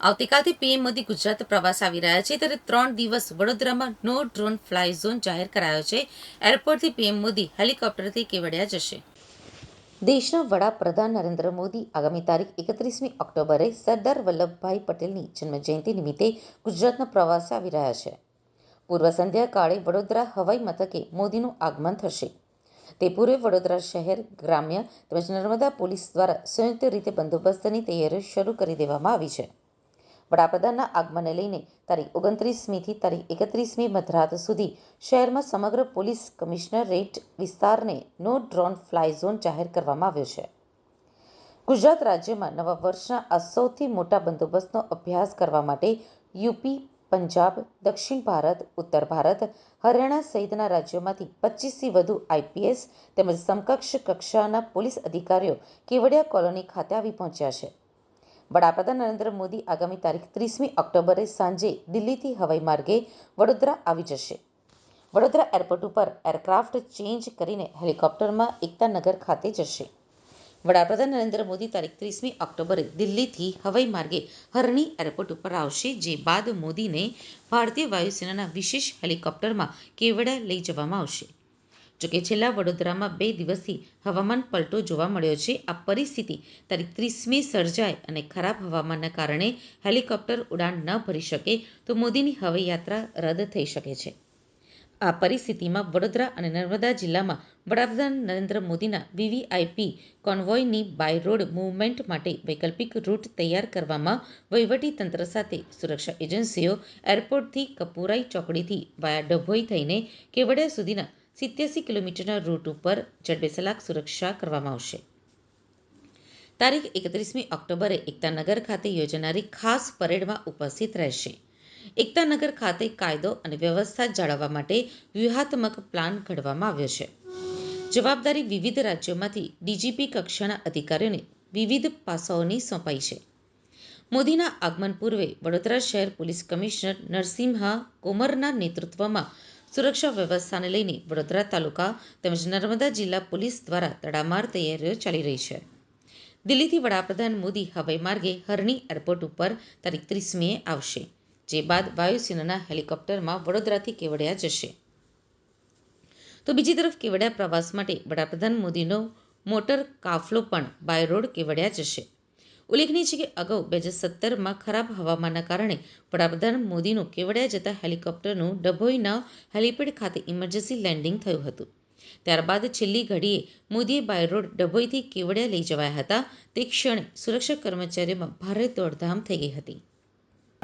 આવતીકાલથી પીએમ મોદી ગુજરાત પ્રવાસ આવી રહ્યા છે, ત્યારે ત્રણ દિવસ વડોદરામાં નો ડ્રોન ફ્લાય ઝોન જાહેર કરાયો છે. એરપોર્ટથી પીએમ મોદી હેલિકોપ્ટરથી કેવડિયા જશે. દેશના વડાપ્રધાન નરેન્દ્ર મોદી આગામી તારીખ એકત્રીસમી ઓક્ટોબરે સરદાર વલ્લભભાઈ પટેલની જન્મજયંતિ નિમિત્તે ગુજરાતના પ્રવાસે આવી રહ્યા છે. પૂર્વ સંધ્યા કાળે વડોદરા હવાઈ મથકે મોદીનું આગમન થશે. તે પૂર્વે વડોદરા શહેર, ગ્રામ્ય તેમજ નર્મદા પોલીસ દ્વારા સંયુક્ત રીતે બંદોબસ્તની તૈયારીઓ શરૂ કરી દેવામાં આવી છે. વડાપ્રધાનના આગમનને લઈને તારીખ ઓગણત્રીસમીથી તારીખ એકત્રીસમી મધરાત સુધી શહેરમાં સમગ્ર પોલીસ કમિશનરેટ વિસ્તારને નો ડ્રોન ફ્લાય ઝોન જાહેર કરવામાં આવ્યો છે. ગુજરાત રાજ્યમાં નવા વર્ષના આ સૌથી મોટા બંદોબસ્તનો અભ્યાસ કરવા માટે યુપી, પંજાબ, દક્ષિણ ભારત, ઉત્તર ભારત, હરિયાણા સહિતના રાજ્યોમાંથી પચીસથી વધુ આઈપીએસ તેમજ સમકક્ષ કક્ષાના પોલીસ અધિકારીઓ કેવડિયા કોલોની ખાતે આવી પહોંચ્યા છે. વડાપ્રધાન નરેન્દ્ર મોદી આગામી તારીખ ત્રીસમી ઓક્ટોબરે સાંજે દિલ્હીથી હવાઈ માર્ગે વડોદરા આવી જશે. વડોદરા એરપોર્ટ ઉપર એરક્રાફ્ટ ચેન્જ કરીને હેલિકોપ્ટરમાં એકતાનગર ખાતે જશે. વડાપ્રધાન નરેન્દ્ર મોદી તારીખ ત્રીસમી ઓક્ટોબરે દિલ્હીથી હવાઈ માર્ગે હરણી એરપોર્ટ ઉપર આવશે, જે બાદ મોદીને ભારતીય વાયુસેનાના વિશેષ હેલિકોપ્ટરમાં કેવડિયા લઈ જવામાં આવશે. જોકે છેલ્લા વડોદરામાં બે દિવસથી હવામાન પલટો જોવા મળ્યો છે. આ પરિસ્થિતિ તારીખ ત્રીસમી સર્જાય અને ખરાબ હવામાનના કારણે હેલિકોપ્ટર ઉડાન ન ભરી શકે તો મોદીની હવાઈ યાત્રા રદ થઈ શકે છે. આ પરિસ્થિતિમાં વડોદરા અને નર્મદા જિલ્લામાં વડાપ્રધાન નરેન્દ્ર મોદીના વીવીઆઈપી કોન્વોયની બાય રોડ મૂવમેન્ટ માટે વૈકલ્પિક રૂટ તૈયાર કરવામાં વહીવટી તંત્ર સાથે સુરક્ષા એજન્સીઓ એરપોર્ટથી કપુરાઈ ચોકડીથી વાયા ડભોઈ થઈને કેવડિયા સુધીના સિત્યાસી કિલોમીટરના રૂટ ઉપર જડબેસલાક સુરક્ષા કરવામાં આવશે. તારીખ એકત્રીસમી ઓક્ટોબરે એકતાનગર ખાતે યોજાનારી ખાસ પરેડમાં ઉપસ્થિત રહેશે. એકતાનગર ખાતે કાયદો અને વ્યવસ્થા જાળવવા માટે વ્યૂહાત્મક પ્લાન ઘડવામાં આવ્યો છે. જવાબદારી વિવિધ રાજ્યોમાંથી ડીજીપી કક્ષાના અધિકારીઓને વિવિધ પાસાઓની સોંપાઈ છે. મોદીના આગમન પૂર્વે વડોદરા શહેર પોલીસ કમિશનર નરસિંહા કોમરના નેતૃત્વમાં સુરક્ષા વ્યવસ્થાને લઈને વડોદરા તાલુકા તેમજ નર્મદા જિલ્લા પોલીસ દ્વારા તડામાર તૈયારીઓ ચાલી રહી છે. દિલ્હીથી વડાપ્રધાન મોદી હવાઈ માર્ગે હરણી એરપોર્ટ ઉપર તારીખ ત્રીસમીએ આવશે, જે બાદ વાયુસેનાના હેલિકોપ્ટરમાં વડોદરાથી કેવડિયા જશે. તો બીજી તરફ કેવડિયા પ્રવાસ માટે વડાપ્રધાન મોદીનો મોટર કાફલો પણ બાય રોડ કેવડિયા જશે. ઉલ્લેખનીય છે કે અગાઉ બે હજાર સત્તરમાં ખરાબ હવામાનના કારણે વડાપ્રધાન મોદીનું કેવડિયા જતા હેલિકોપ્ટરનું ડભોઈના હેલિપેડ ખાતે ઇમરજન્સી લેન્ડિંગ થયું હતું. ત્યારબાદ છેલ્લી ઘડીએ મોદીએ બાય રોડ ડભોઈથી કેવડિયા લઈ જવાયા હતા. તે ક્ષણે સુરક્ષા કર્મચારીઓમાં ભારે દોડધામ થઈ ગઈ હતી.